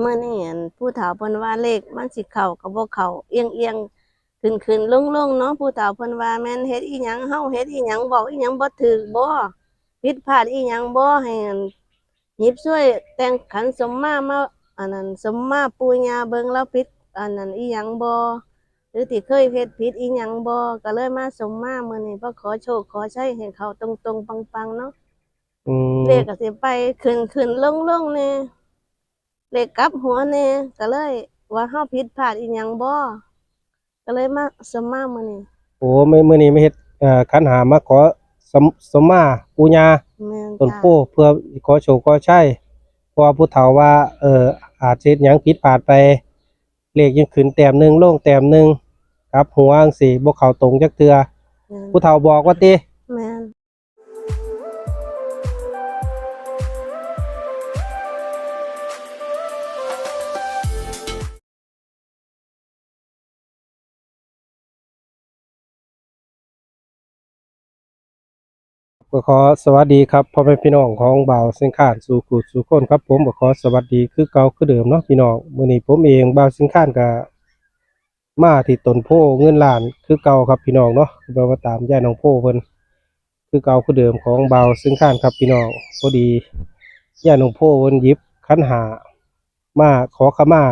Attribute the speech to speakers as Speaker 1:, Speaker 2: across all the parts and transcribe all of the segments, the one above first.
Speaker 1: เมื่อนี่อั่นผู้เฒ่าเพิ่นว่าเลขมันสิเข้ากับบ่เข้าเอียงเอียงขึ้นขึ้นลงลงเนาะผู้เฒ่าเพิ่นว่าแม่นเฮ็ดอีหยังเฮาเฮ็ดอีหยังบอกอีหยังบ่ถูกบ่ผิดพลาดอีหยังบ่ให้อั่นหยิบช่วยแต่งขันสมมามาอันนั้นสมมาปู่ย่าเบิ่งแล้วผิดอันนั้นอีหยังบ่หรือที่เคยเฮ็ดผิดอีหยังบ่ก็เลยมาสมมามื้อนี้เพราะขอโชคขอชัยให้เขาตรงๆปังๆเนาะ
Speaker 2: อืม
Speaker 1: เลขก็สิไปขึ้นขึ้นลงลงแน่ เลขกลับหัวแน่ก็เลย ว่าเฮาผิดพลาดอีหยังบ่ก็เลยมาสมมามื้อนี้
Speaker 2: โอ้มื้อมื้อนี้มาเฮ็ดเอ่อขันหามาขอสมสมมาปู่ย่า
Speaker 1: แม่น
Speaker 2: ต้น
Speaker 1: จ้ะ
Speaker 2: โพเพื่อขอโชคขอชัยเพราะว่าผู้เฒ่าว่า เอ่ออาจสิเฮ็ดหยังผิดพลาดไป เลขยังขึ้นแต้มหนึงลงแต้มหนึงกลับหัวจังซี่บ่เข้าตรงจักเทื่อ
Speaker 1: แม่น
Speaker 2: ผู้เฒ่าบอกว่าติ ก็ขอสวัสดีครับพ่อแม่พี่น้องของเบาเสิงคานสู่ขุสู่คนครับ ผมก็ขอสวัสดีคือเก่าคือเดิมเนาะพี่น้องมื้อนี้ผมเองเบาเสิงคานก็มาที่ต้นโพเงินล้านคือเก่าครับพี่น้องเนาะคือว่าตามย่าน้องโพเพิ่นคือเก่าคือเดิมของเบาเสิงคานครับพี่น้องพอดีย่าน้องโพเพิ่นยิบขันหามาขอขมา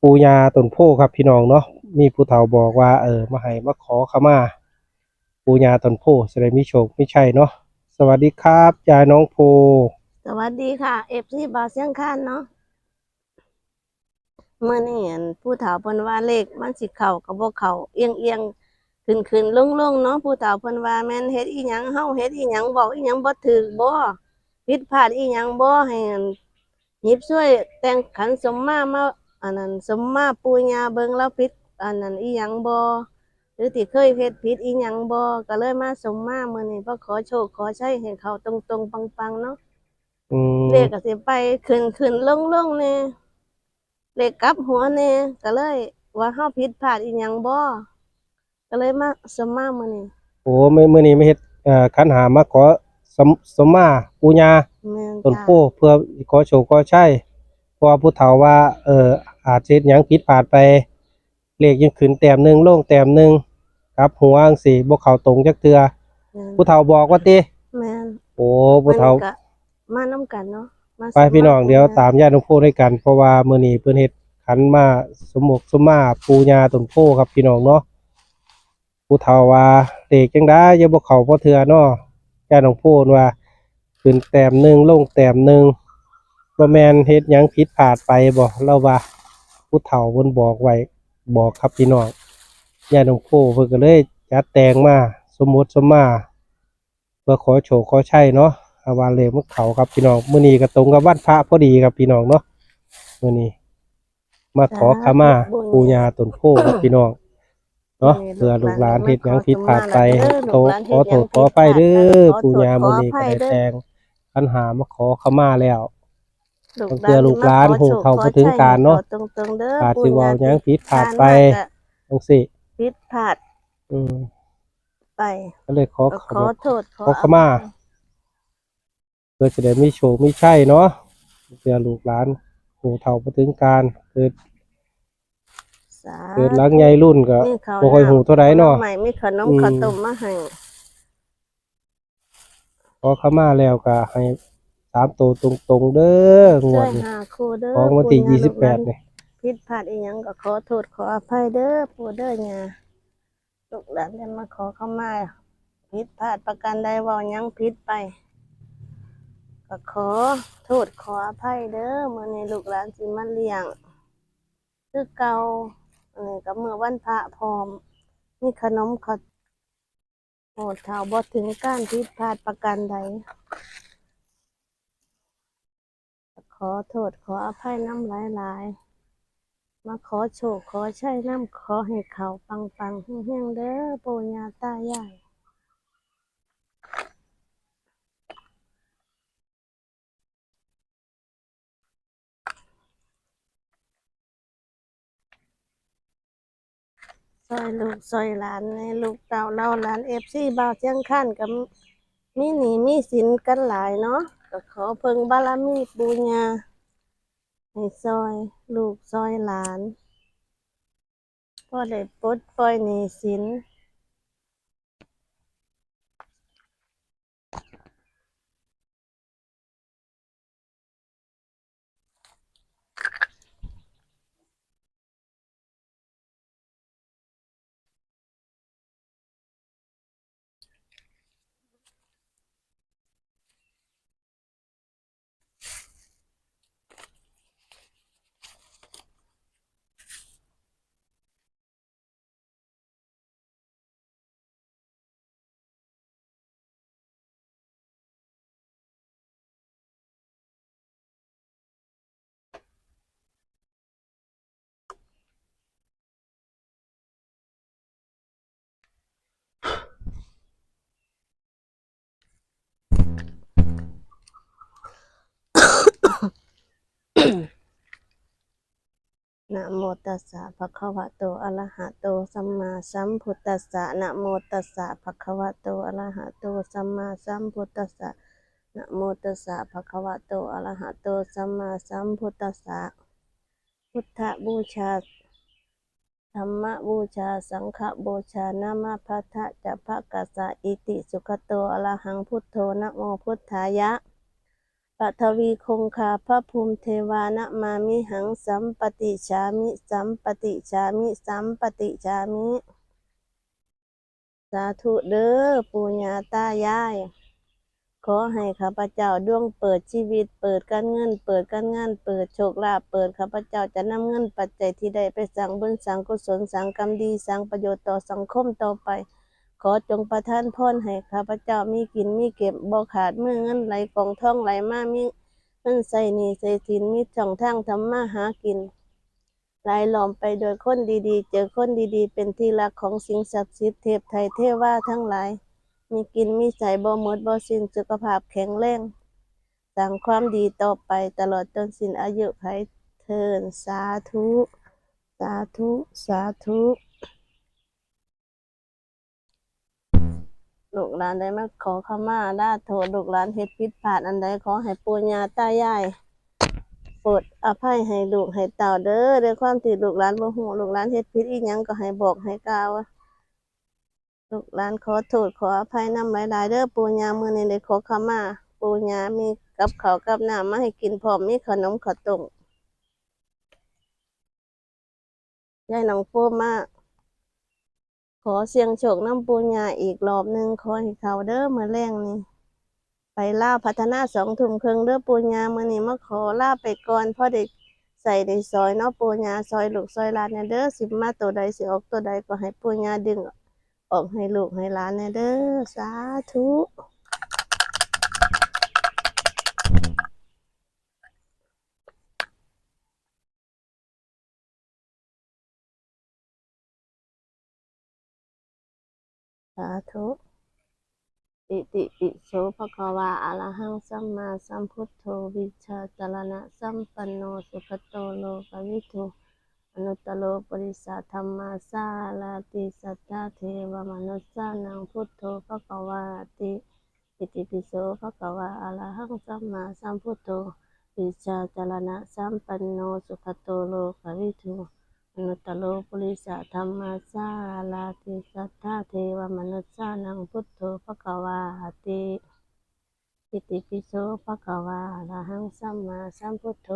Speaker 2: ปูญาต้นโพครับพี่น้องเนาะมีผู้เฒ่าบอกว่าเออมาให้มาขอขมา ปูญาตนโพแสดงมีโชคไม่ใช่เนาะสวัสดีครับยายน้องโพ
Speaker 1: สวัสดีค่ะ FC บาเสียงคานเนาะเมื้อนี้อั่นผู้เฒ่าเพิ่นว่าเลขมันสิเข้ากับบ่เข้าเอียงเอียงขึ้นขึ้นลงลงเนาะผู้เฒ่าเพิ่นว่าแม่นเฮ็ดอีหยังเฮาเฮ็ดอีหยังบอกอีหยังบ่ถูกบ่ผิดพลาดอีหยังบ่ให้อั่นหยิบช่วยแต่งขันสมมามาอันนั้นสมมาปู่ย่าเบิ่งแล้วผิดอันนั้นอีหยังบ่ หรือที่เคยเฮ็ดผิดอีหยังบ่ก็เลยมาสมมามื้อนี้เพราะขอโชคขอชัยให้เขาตรงๆปังๆเนาะ
Speaker 2: อืม
Speaker 1: เลขก็สิไปขึ้นขึ้นลงลงแน่เลขกลับหัวแน่ก็เลย ว่าเฮาผิดพลาดอีหยังบ่ก็เลยมาสมมามื้อนี้
Speaker 2: โอ้มื้อมื้อนี้มาเฮ็ดเอ่อขันหามาขอสมสมมาปูญา
Speaker 1: แม่น
Speaker 2: ต้น
Speaker 1: จ้ะ
Speaker 2: โพเพื่อขอโชคขอชัยเพราะว่าผู้เฒ่าว่า เอออาจสิเฮ็ดหยังผิดพลาดไป เลขยังขึ้นแต้มหนึงลงแต้มหนึงกลับ หัวจังซี่บ่เข้าตรงจักเทื่อ
Speaker 1: แม่น
Speaker 2: ผู้เฒ่าบอกว่าติ
Speaker 1: แม่น
Speaker 2: โอ้ผู้เฒ่า
Speaker 1: มันก็มานํกันเนาะมา
Speaker 2: ไปพี่น้องเดี๋ยวตามญาติน้องโพด้วยกันเพราะว่ามื้อนี้เพิ่นเฮ็ดขันมาสมมุกสมมาปูญาต้นโพครับพี่น้องเนาะผู้เฒ่าว่าเด็กจังได้อย่าบ่เข้าพอเทื่อเนาะญาติน้องโพนว่าขึ้นแต้มหนึงลงแต้มหนึงบ่แม่นเฮ็ดหยังผิดพลาดไปบ่เราว่าผู้เฒ่าเพิ่นบอกไว้ บอกครับพี่น้องญาติน้องโพเพิ่นก็เลยจัดแต่งมาสมมุติสมมาเพื่อขอโชคขอชัยเนาะอาวาเลมเขาครับพี่น้องมื้อนี้ก็ตรงกับวันพระพอดีครับพี่น้องเนาะมื้อนี้ มาขอขมาปู่ย่าต้นโพครับพี่น้องเนาะเพื่อลูกหลานเฮ็ดหยังผิดพลาดไปโทษขอโทษขออภัยเด้อปู่ย่ามื้อนี้ก็ได้แต่งปัญหามาขอขมาแล้ว เพื่อลูกหลานหูเข้าบ่ถึงการเนาะ
Speaker 1: ขอตรงๆเด้อ
Speaker 2: อาจสิเว้าหยังผิดพลาดไป
Speaker 1: การว่าจะ
Speaker 2: จังซี่
Speaker 1: ผิดพลาด
Speaker 2: อืม
Speaker 1: ไป
Speaker 2: ก็เลยขอ
Speaker 1: ก็
Speaker 2: ข
Speaker 1: ขอ
Speaker 2: อ
Speaker 1: โทษ
Speaker 2: ขอขมาเพื่อจะได้มีโชคมีชัยเนาะเพื่อลูกหลานหูเฒ่าบ่ถึงการเกิด
Speaker 1: สา
Speaker 2: เกิดหลังใหญ่รุ่นก็
Speaker 1: นี่เขา
Speaker 2: บ่ค่อยหูเท่าใดเนาะ
Speaker 1: ใหม่มีขนม
Speaker 2: อืม
Speaker 1: ข้าวต้มมาให้
Speaker 2: พอเข้ามาแล้วก็ให้สามตัวตรงๆเด้องว
Speaker 1: ช่ว
Speaker 2: ด
Speaker 1: ย
Speaker 2: นี้
Speaker 1: หาครูเด้อ
Speaker 2: ของวันที่
Speaker 1: ปู่
Speaker 2: ยี่
Speaker 1: ย่า
Speaker 2: สิบแปด
Speaker 1: ลูกหลาน
Speaker 2: นี่
Speaker 1: ผิดพลาดอีหยังก็ขอโทษขออภัยเด้อปู่เด้อย่าลูกหลานได้มาขอเข้ามาผิดพลาดประการใดเว้าหยังผิดไป ก็ขอโทษขออภัยเด้อมื้อนี้ลูกหลานสิมาเลี้ยงคือเก่าอันนี้ก็มื้อวันพระพร้อมมีขนมข้าวโอดเท่าบ่ถึงการผิดพลาดประการใด ขอโทษขออภัยน้ำหลายหลายๆมาขอโชคขอใช้น้ำขอให้เขาปังปังเฮี้ยงๆเด้อปู่ย่าตายายซอยลูกซอยหลานในลูกเต่าเล่าหลานเอฟซีบ่าวเชียงขั้นกับมีหนีมีสินกันหลายเนาะ ก็ขอเพิ่งบารมีปูญาให้ซอย ลูกซอยหลานพ่อได้ปลดปล่อยหนี้สิน นะโมตัสสะภะคะวะโตอะระหะโตสัมมาสัมพุทธัสสะนะโมตัสสะภะคะวะโตอะระหะโตสัมมาสัมพุทธัสสะนะโมตัสสะภะคะวะโตอะระหะโตสัมมาสัมพุทธัสสะพุทธบูชาธรรมบูชา สังฆบูชานะมะพัทธะจะภะกัสสะอิติสุขโตอะระหังพุทโธนะโมพุทธายะ ปัทวีคงคาพระภูมิเทวานะมามิหังสัมปติชามิ สัมปติชามิ สัมปติชามิ สาธุเด้อปู่ย่าตายาย ขอให้ข้าพเจ้าดวงเปิดชีวิต เปิดการเงิน เปิดการงาน เปิดโชคลาภ เปิดข้าพเจ้าจะนำเงินปัจจัยที่ได้ไปสร้างบุญสร้างกุศลสร้างกรรมดีสร้างประโยชน์ต่อสังคมต่อไป ขอจงประทานพรให้ข้าพเจ้ามีกินมีเก็บบ่ขาดมือเงินไหลกองท่องไหลมามีเงินใส่หนี้ใส่สินมีช่องทางทำมาหากินไหลล้อมไปโดยคนดีๆ เจอคนดีๆ เป็นที่รักของสิ่งศักดิ์สิทธิ์เทพไทยเทวาทั้งหลาย มีกินมีใส่บ่หมดบ่สิ้นสุขภาพแข็งแรงสร้างความดีต่อไปตลอดจนสิ้นอายุไขเทินสาธุ สาธุ สาธุ ลูกหลานได้มาขอขมาลาโทษลูกหลานเฮ็ดผิดพลาดอันใดขอให้ปู่ย่าตายายโปรดอภัยให้ลูกให้เต่าเด้อด้วยความที่ลูกหลานบ่ฮู้ลูกหลานเฮ็ดผิดอีหยังก็ให้บอกให้กล่าวลูกหลานขอโทษขออภัยนำหลายๆเด้อปู่ย่ามื้อนี้ได้ขอขมาปู่ย่ามีกับข้าวกับน้ำมาให้กินพร้อมมีขนมข้าวต้มยายน้องโฟมมา อเสียงโชคน้ำปูญาอีกรอบหนึ่งขอให้เขาเด้อมาแรงนี่ไปล่าพัฒนาสองถุ่มครื่องเด้อปูญามื่อนี้มาขอลาไปก่อนเพราะเด็กใส่ในซอยเนาะปูญาซอยลูกซอยหลานเนี่ยเด้อสิมาตัวใดสิออกตัวใดก็ให้ปูญาดึงออกให้ลูกให้หลานเนี่ยเด้อสาธุ สาธุ อิติปิโสภะคะวาอะระหังสัมมาสัมพุทโธวิชชาจารณะสัมปันโนสุขโตโลกวิทูอนุตตโลปริสาธรรมาสาลาติสัทธาเทวมนุสสานังพุทโธภะคะวาติอิติปิโสภะคะวาอะระหังสัมมาสัมพุทโธวิชชาจารณะสัมปันโนสุขโตโลกวิทู นุตโลปุริสธรรมาสาลาติสัทธาเทวมนุสสานังพุทโธภควาติอิติปิโสภควาอะระหังสัมมาสัมพุทโธ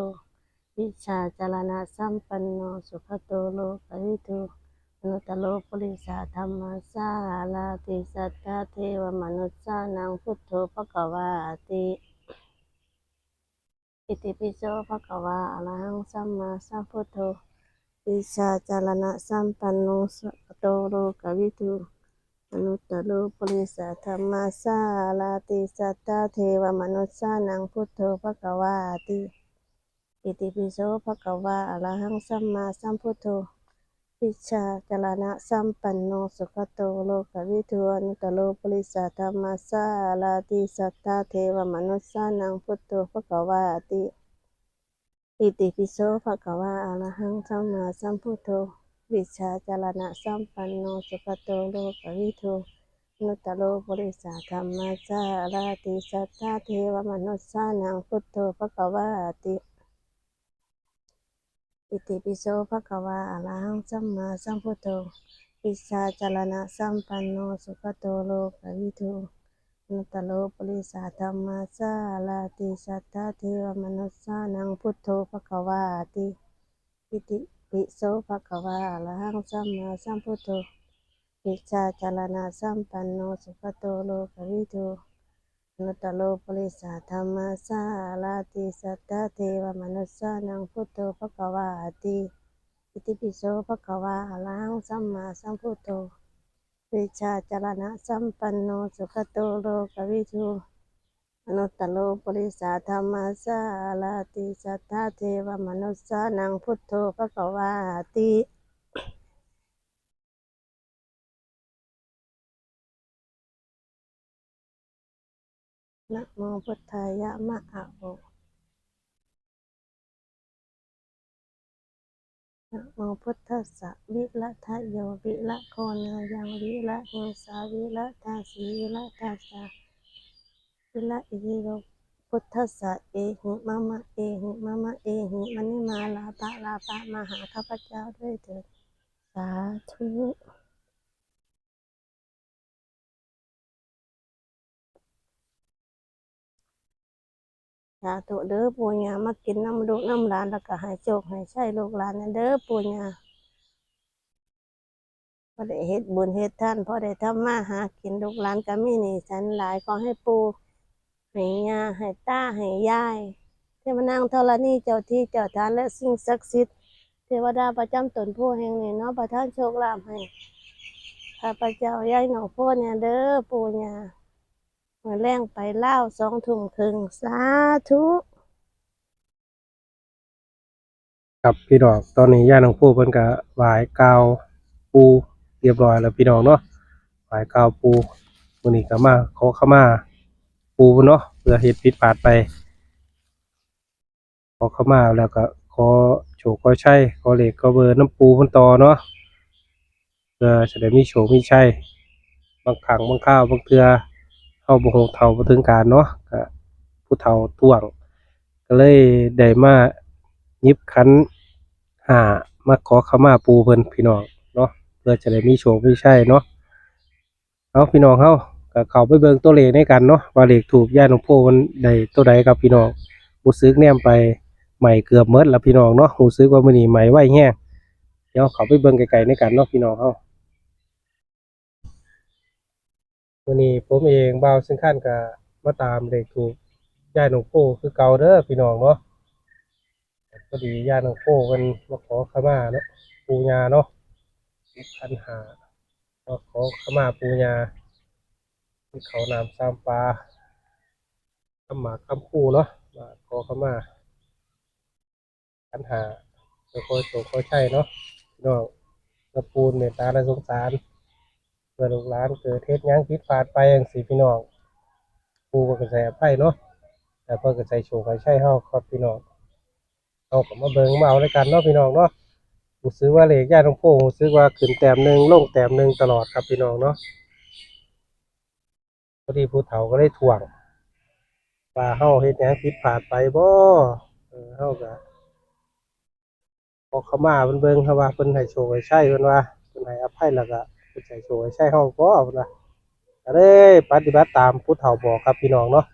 Speaker 1: วิชาจารณะสัมปันโนสุขโตโลกวิทูอนุตโลปุริสธรรมาสาลาติสัทธาเทวมนุสสานังพุทโธภควาติอิติปิโสภควาอะระหังสัมมาสัมพุทโธ วิชาจารณะสัมปันโนสุขโตโลกวิทูอนุตตโลปุริสธรรมาสาลาติสัตตาเทวมนุสสานังพุทโธภควาติอิติปิโสภควาอะระหังสัมมาสัมพุทโธวิชาจารณะสัมปันโนสุขโตโลกวิทูอนุตตโลปุริสธรรมาสาลาติสัตตาเทวมนุสสานังพุทโธภควาติ อิติปิโสภะคะวาอะระหังสัมมาสัมพุทโธวิชาจารณะสัมปันโนสุขโตโลกวิทูนุตตโลปุริสาธรรมาสาราติสัทธาเทวมนุสสานังพุทโธภะคะวาติอิติปิโสภะคะวะอะระหังสัมมาสัมพุทโธปิชาจารณะสัมปันโนสุขโตโลกวิทู นุตโลปริสาธรรมาสาลาติสัทธาเทวมนุสสานังพุทโธภควะติอิติปิโสภควะอะหังสัมมาสัมพุทโธปิชาจารณะสัมปันโนสุขโตโลกวิทูนุตโลปริสาธรรมาสาลาติสัทธาเทวมนุสสานังพุทโธภควาติอิติปิโสภควาอะระหังสัมมาสัมพุทโธ วิชาจารณะสัมปันโนสุขโตโลกวิทูอนุตตโลปริสาธรรมาสาลาติสัทธาเทวมนุสสานังพุทโธภควาตินะโมพุทธายะมะอะโอ นะโมพุทธัสสะวิละทะโยวิละโคนายังวิละเฮสาวิละทาสีวิละทาสาวิละอิริโยพุทธัสสะเอหุมะมะเอหุมะมะเอหุมะนิมาลาปะลาปะมหาข้าพเจ้าด้วยเถิดสาธุ สาธุเด้อปู่ย่ามากินน้ำลูกน้ำหลานแล้วก็ให้โชคให้ใช้ลูกหลานนะเด้อปู่ย่าพอได้เฮ็ดบุญเฮ็ดท่านพอได้ทำมาหากินลูกหลานก็มีหนี้สันหลายขอให้ปู่ให้ย่าให้ตาให้ยายเทวานางธรณีเจ้าที่เจ้าทานและสิ่งศักดิ์สิทธิ์เทวดาประจำตนผู้แห่งนี้เนาะประทานโชคลาภให้ข้าพเจ้ายายหนองโพเนี่ยเด้อปู่ย่า มื่อแรงไปเล่าสองทุ่มครึ่งสาธุ
Speaker 2: ครับพี่น้องตอนนี้ย่าน้องผู้เพิ่นก็ไหว้กาวปูเรียบร้อยแล้วพี่น้องเนาะไหว้กาวปูมื้อนี้ก็มาขอขมาปูเนาะเพื่อเฮ็ดผิดพลาดไป ขอขมาแล้วก็ขอโชคขอใชัยขอเลขขอเบอร์น้ำปูเพิ่นต่อเนาะเพื่อจะได้มีโชคมีใชัยบางครั้งบางคราวบางเทื่อ เฮาบ่ฮู้เท่าบ่ถึงการเนาะก็ผู้เฒ่าท่วง ก็เลยได้มาหยิบขันหามาขอขมาปูเพิ่นพี่น้องเนาะเพื่อจะได้มีโชคมีชัยเนาะเอาพี่น้องเฮาก็เข้าไปเบิ่งตัวเลขในกันเนาะว่าเลขถูกย่าหลวงพ่อมันได้ตัวใดครับพี่น้องรู้สึกแนมไปใหม่เกือบหมดแล้วพี่น้องเนาะรู้สึกว่ามื้อนี้ใหม่ไวแฮงเดี๋ยวเข้าไปเบิ่งไกลๆในกันเนาะพี่น้องเฮา มื้อนี้ผมเองบ่าวซึ่งขั้นก็มาตามเลขถูกย่าหนองโพคือเก่าเด้อพี่น้องเนาะพอดีย่าหนองโพเพิ่นมาขอขมาเนาะปูญาเนาะคันหามาขอขมาปูญาที่เขาน้ำสามปลาคำหมาคำคู่เนาะมาขอขมาคันหาจะคอยส่งคอยใช่เนาะพี่น้องกระปูนเมตตาและสงสาร พื่อลูกหลานเกิดเทศยังผิดพลาดไปอย่างสี่พี่น้องปูก็กระแสไปเนาะแต่เพิ่นก็ใจโชว์ไปใช่เฮาครับพี่น้องเอาก็มาเบิ่งมาเอาด้วยกันเนาะพี่น้องเนาะรู้สึกว่าเลขย่าตรงโพรู้สึกว่าขึ้นแต้มหนึ่งลงแต้มหนึ่งตลอดครับพี่น้องเนาะพอดีผู้เฒ่าก็ได้ถ่วงว่าเฮาเฮ็ดหยังผิดพลาดไปบ่เออเฮาก็ขอเขามาเพิ่นเบิ่งครับว่าเพิ่นให้โชว์ให้ใช่เพิ่นว่าเพิ่นให้อภัยแล้วก็ เพิ่นให้โชว์ให้ใช่เฮาบ่เพิ่นว่าก็เลยปฏิบัติตามผู้เฒ่าบอกครับพี่น้องเนาะ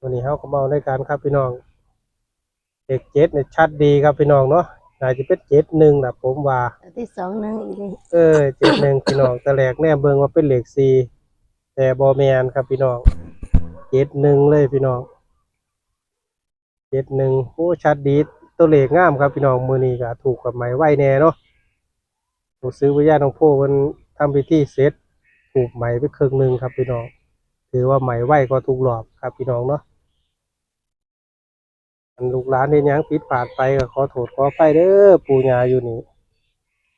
Speaker 2: วันนี้เขาก็เมาด้วยกันครับพี่น้องเด็กเจ็ดเนี่ยชัดดีครับพี่น้องเนาะน่าจะเป็นเจ็ดหนึ่งนะผมว่า
Speaker 1: อันที่สองหนึงอีกนี่
Speaker 2: เออเจ็ดหนึ่งพี่น้องแต่แรกแน่เบิ่งว่าเป็นเหล็กสี่แต่บอแมนครับพี่น้องเจ็ดหนึ่งเลยพี่น้องเจ็ดหนึ่งโอ้ชัดดีตัวเลขงามครับพี่น้องมือนี้ก็ถูกกับไม้ไหวแน่เนาะ ผมซื้อวิญญาณของพ่อมันทำพิธีเสร็จถูกไหมไปครึ่งหนึ่งครับพี่น้อง ถือว่าไหมไหวก็ถูกหลอบครับพี่น้องเนาะลูกหลานเห็นยังผิดพลาดไปก็ขอโทษขอไปเด้อปู่ย่าอยู่นี่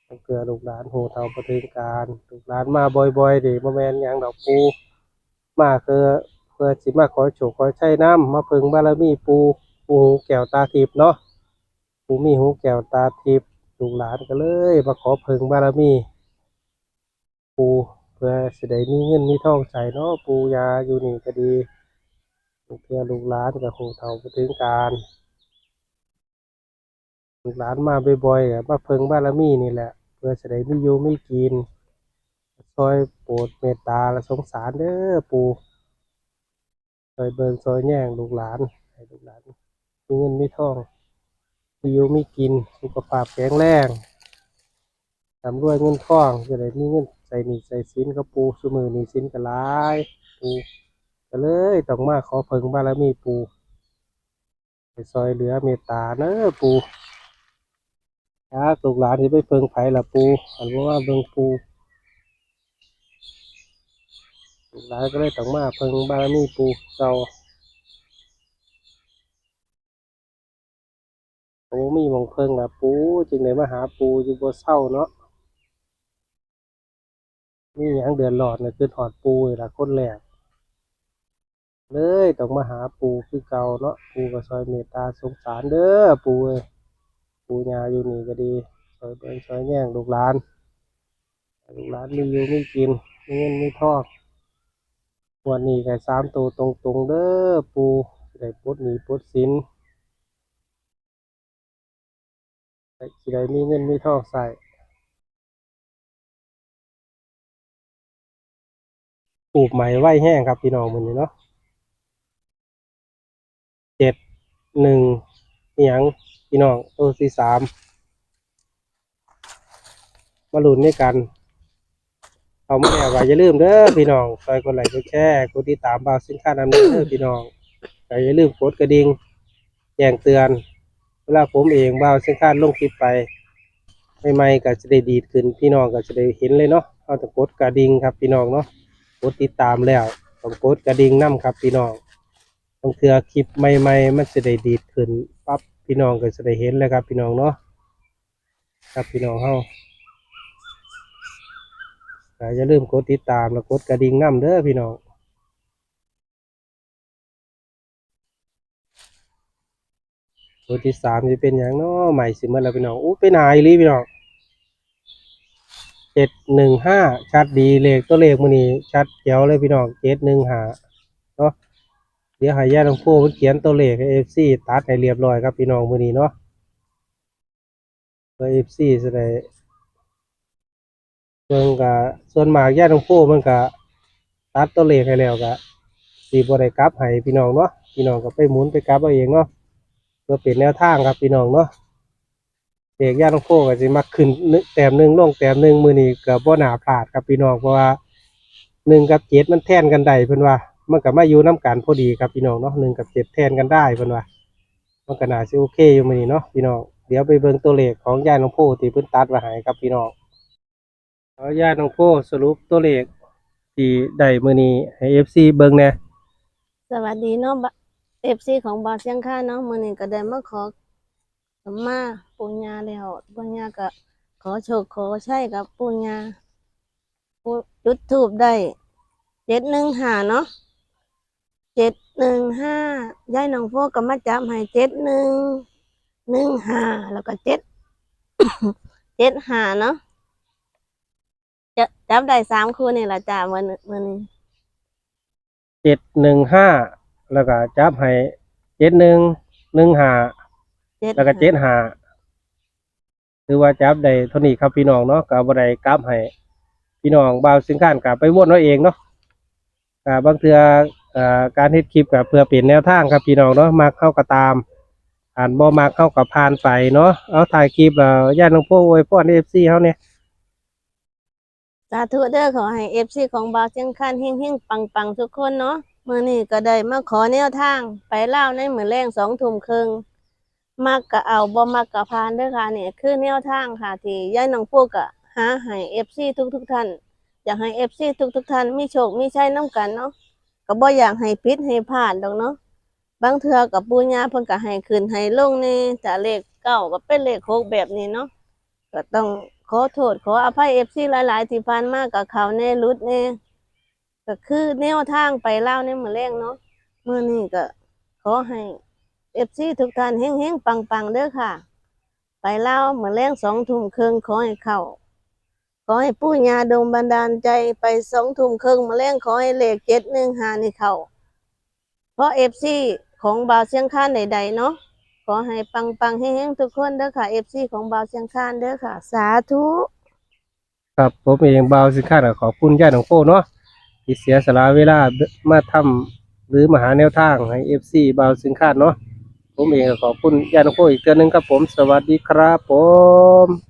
Speaker 2: ต้องเกลือลูกหลานโหเท่าประเทศการลูกหลานมาบ่อยๆดิบ่แมนยังดอกปูมาคือเพื่อสิมาขอโชคขอชัยน้ำมาพิ่งบารมีปูปูหูแก้วตาทิพย์เนาะปูมีหูแก้วตาทิพย์ ลูกหลานก็เลยมาขอเพิ่งบารมี ปูเพื่อสิได้มีเงินมีทองใช้เนาะปูยาอยู่นี่ก็ดีเพื่อลูกหลานกับคงเท่าไปถึงการลูกหลานมาบ่อยๆมาเพิ่งบารมีนี่แหละ เพื่อจะได้มีอยู่มีกินซอยโปรดเมตตาและสงสารเด้อปูซอยเบิงซอยแย่งลูกหลานให้ลูกหลานมีเงินมีทอง มีอยู่มีกิน สุขภาพแข็งแรงทำรวยเงินทองจะได้มีเงินใส่หนี้ใส่สินกับปูสมือหนี้สินก็หลายปูก็เลยต้องมาขอเพิ่งบารมีปูไปซอยเหลือเมตตาเน้อปูครับลูกหลานที่ไปเพิงไผ่ละปูอันว่าเบิงปูลูกหลานก็เลยต้องมาเพิงบารมีปูเก่า โอ้มีมองเพิงละปูจึงได้มาหาปูอยู่บ่เศร้าเนาะมีหยังเดือดร้อนเนี่ยคือถอดปูนี่ละคนแรกเลยต้องมาหาปูคือเก่าเนาะปูก็ซอยเมตตาสงสารเด้อปูเอ้ยปูยาอยู่นี่ก็ดีซอยเบิ่งซอยแย่งลูกหลานลูกหลานมีอยู่มีกินมีเงินมีทองวันนี้ไก็สามตัวตรงๆเด้อปูได้ปลดหนี้ปลดสิน สิได้มีเงินมีทองใส่ปลูกใหม่ไว้แห้งครับพี่น้องมันนี้เนาะเจ็ดหนึ่งอหยังพี่น้องตัวที่สามมาลุ้นด้วยกันเอามาแน่ว่าอย่าลืมเด้อพี่น้องคอยกดไลค์กดแชร์กดติดตามบ่าวสินค้านำเด้อพี่น้องอย่าลืมกดกระดิ่งแจ้งเตือน วลาผมเองบ่าวเสินค้าลงคลิปไปใหม่ๆก็จะได้ดีดขึ้นพี่น้องก็จะได้เห็นเลยเนาะเอาแต่กดกระดิ่งครับพี่น้องเนาะกดติดตามแล้วต้องกดกระดิ่งนํครับพี่น้องต้องเทื่อคลิปใหม่ ๆ มันจะได้ดีดขึ้นปั๊บพี่น้องก็จะได้เห็นเลยครับ พี่น้องเนาะครับพี่น้องเฮาอย่าลืมกดติดตามแล้วกดกระดิ่งน้ำเด้อพี่น้อง ตัวที่สามจะเป็นอย่างนาะใหม่สิเมื่อไรพี่น้องอู้เป็นหายลีพี่น้องเจ็ดหนึ่งห้าชัดดีเลขตัวเลขมันนี้ชัดเจ๋วเลยพี่น้องเจ็ดหนึ่งห้าเนาะเดี๋ยวหายาตองพูดเขียนตัวเลขเอฟซีตัดให้เรียบร้อยครับพี่น้องมือนี้เนาะเอฟซีจะได้เบิ่งก็ส่วนมากญาติของผู้มันก็ตัดตัวเลขให้แล้วก็สิบ่ได้กลับให้พี่น้องเนาะพี่น้องก็ไปหมุนไปกลับเอาเองเนาะ พื่อเป็นแนวทางครับพี่น้องเนาะเด็กญาติของผู้ก็สิมาขึ้นนึแต้มหนึงลงแต้มหนึงมือนี้ก็บ่น่าพลาดครับพี่น้องเพราะว่าหนึ่งกับเจ็ดมันแทนกันได้เพิ่อนว่า มันก็มาอยู่นํกันพอดีครับพี่น้องเนาะหนึ่งกับเจ็ดแทนกันได้เพิ่อนว่ามันก็น่าสิโอเคอยู่มือนี้เนาะพี่น้องเดี๋ยวไปเบิ่งตัวเลขของญาติของผู้ที่เพิ่นตัดไว้ให้ครับพี่น้องขออนุญาตน้องโพสรุปตัวเลขที่ได้มือนี้ให้ FC เบิ่งแน่
Speaker 1: สวัสดีเนาะ เอฟซีของบาเซียงค่าเนาะมื้อนี้ก็ได้มาขอขมาปู่ย่าแล้วปู่ย่าก็ขอโชคขอใช้กับปู่ย่าปูจุดทูบได้เจ็ดหนึ่งห้าเนาะเจ็ดหนึ่งห้ายายน้องโฟก็มาจับให้เจ็ดหนึ่งหนึ่งห้าแล้วก็เจ็ดเจ็ดห้าเนาะจะจับได้สามคู่นี่ละจ้ามื้อนี้มื้อนี้
Speaker 2: 715 แล้วก็จับให้7115
Speaker 1: เจ็ด
Speaker 2: แล้วก็75คือว่าจับได้เท่านี้ครับพี่น้องเนาะก็บ่ได้กลับให้พี่น้องบ่าวสินค้านก็ไปวนเอาเองเนาะก็บางเทื่อเอ่อการเฮ็ดคลิปก็เพื่อเปลี่ยนแนวทางครับพี่น้องเนาะมักเข้าก็ตามอ่านบ่มักเข้าก็ผ่านไปเนาะเอาถ่ายคลิปแล้วญาติน้องโพอวยพร FC เฮาเนี่ย
Speaker 1: สาธุเด้อขอให้เอฟซีของบาวเชียงคานเฮงเฮงปังปังทุกคนเนาะ มื้อนี้ก็ได้มาขอแนวทาง ไปเล่าในมื้อแรงสองทุ่มครึ่งมักก็เอาบ่มักก็ผ่านเด้อค่ะนี่ยคือแนวทางค่ะที่ยายน้องพวกก็หาให้เอฟซีทุกทุกท่าน อยากให้เอฟซีทุกทุกท่านมีโชคมีชัยนํกันเนาะก็บ่อยากให้ผิดให้พลาดดอกเนาะบางเทื่อกับปู่ย่าเพิ่นก็ให้ขึ้นให้ลงนี่ถ้าเลขเก้าก็เป็นเลขหกแบบนี้เนาะก็ต้องขอโทษขออภัยเอฟซีหลาย ๆ ที่ผ่านมากับเขาแน่รุดแน่ ก็คือแนวทางไปเล่าในมือแรงเนาะมื่อนี้ก็ขอให้เอฟซีทุกท่านเฮงๆ ปังๆเด้อค่ะ ไปเล่ามือแรงสองทุ่มครึ่งขอให้เข้าขอให้ปู่ย่าดงบันดาลใจไปสองทุ่มครึ่งมือแรงขอให้เลขเจ็ดหนึ่งหานี่เข้าเพราะเอฟซีของบาวเชียงคานใดๆเนาะขอให้ปังปังๆเฮงๆทุกคนเด้อค่ะ FC ของเบาเชียงคานเด้อค่ะ สาธุ
Speaker 2: ครับผมเองบ่าวสินค้าก็ขอบคุณญาติของโพเนาะ ที่เสียสละเวลามาทำหรือมาหาแนวทางให้ FC บาวสิงคาดเนาะผมเองขอบคุณยานโคอีกเตือนึงครับผม สวัสดีครับผม